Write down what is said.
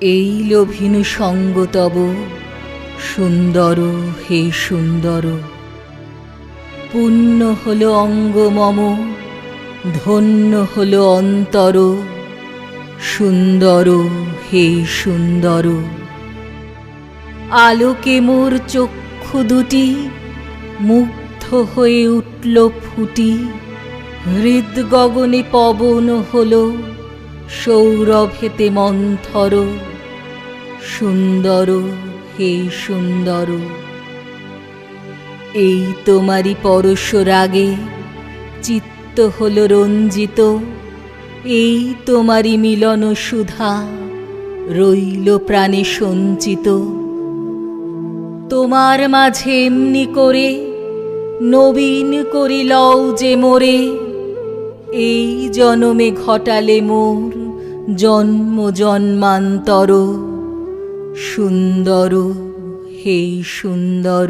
এই লোভিনু সঙ্গ তব সুন্দর হে সুন্দর। পুণ্য হল অঙ্গ মম, ধন্য হল অন্তর। সুন্দর হে সুন্দর। আলোকে মোর চক্ষু দুটি, মুগ্ধ হয়ে উঠল ফুটি। হৃদ গগনে পবন হল। সৌরভেতে মন্থর, সুন্দর হে সুন্দর। এই তোমারি পরশ রাগে চিত্ত হল রঞ্জিত, এই তোমারি মিলন সুধা রইল প্রাণে সঞ্চিত। তোমার মাঝে এমনি করে নবীন করি লও যে মোরে এই জনমে ঘটালে মোর জন্ম জন্মান্তর। সুন্দর হে সুন্দর।